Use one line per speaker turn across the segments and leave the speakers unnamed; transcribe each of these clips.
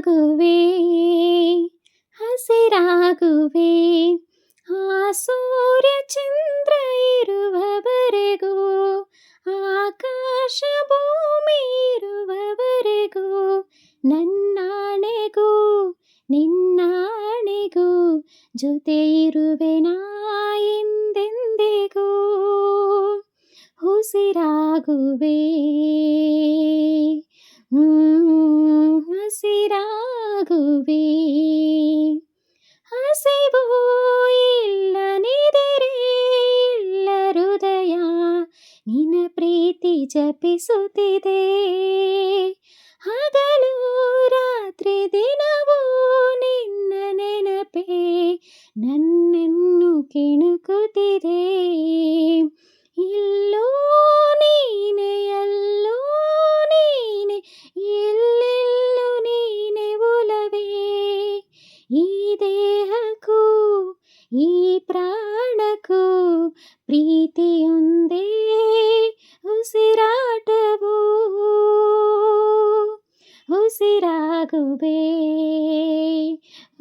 ಹಸಿರಾಗುವೆ ಹಸಿರಾಗುವೆ ಆ ಸೂರ್ಯ ಚಂದ್ರ ಇರುವವರೆಗೂ ಆಕಾಶ ಭೂಮಿ ಇರುವವರೆಗೂ ನನ್ನಾಣೆಗೂ ನಿನ್ನಾಣೆಗೂ ಜೊತೆ ಇರುವೆ ನಾ ಎಂದೆಂದೆಗೂ ಉಸಿರಾಗುವೆ ಹ್ಞೂ ಹಸಿರಾಗುವೆ ಹಸಿವು ಇಲ್ಲನಿದರೆ ಇಲ್ಲ ಹೃದಯ ನಿನ್ನ ಪ್ರೀತಿ ಜಪಿಸುತ್ತಿದೆ. ಹಗಲು ರಾತ್ರಿ ದಿನವೂ ನಿನ್ನ ನೆನಪೇ ನನ್ನನ್ನು ఉంది ಉಸಿರಾಟವು ಉಸಿರಾಗುವೆ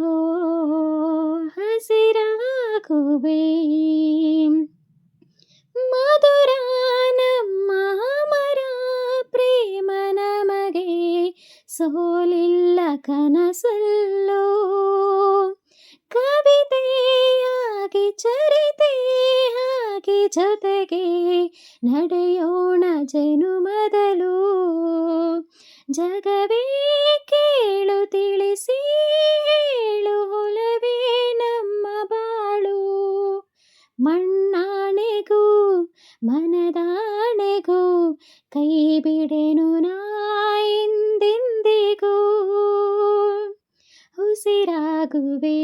ಓ ಹಸಿರಾಗುವೆ ಮಧುರಾನಮ್ಮ ಮರ ಪ್ರೇಮ ನಮಗೆ ಸೋಲಿಲ್ಲ ಕನಸಲ್ಲೋ ಕವಿತೆಯಾಗಿ ಚರಿ ಹಾಗೆ ಜೊತೆಗೆ ನಡೆಯೋಣ ಜನು ಮೊದಲು ಜಗವೇ ಕೇಳು, ತಿಳಿಸಿ ಹೇಳು, ಹೊಲವೇ ನಮ್ಮ ಬಾಳು. ಮಣ್ಣಾಣೆಗೂ, ಮನದಾಣೆಗೂ, ಕೈ ಬಿಡೆನು ನಾ ಉಸಿರಾಗುವೆ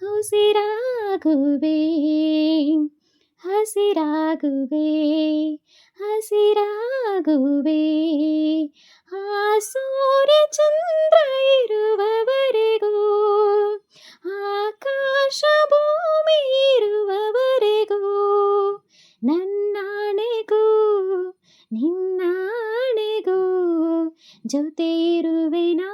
ಉಸಿರಾಗುವೆ ഹസിരാകുവേ ഹസിരാകുവേ ആ സൂര്യചന്ദ്രയിരുവരെകൂ ആകാശഭൂമിയിരുവരെകൂ നന്നാണെകൂ നിന്നാണെകൂ ജ്യോതിരുവിനാ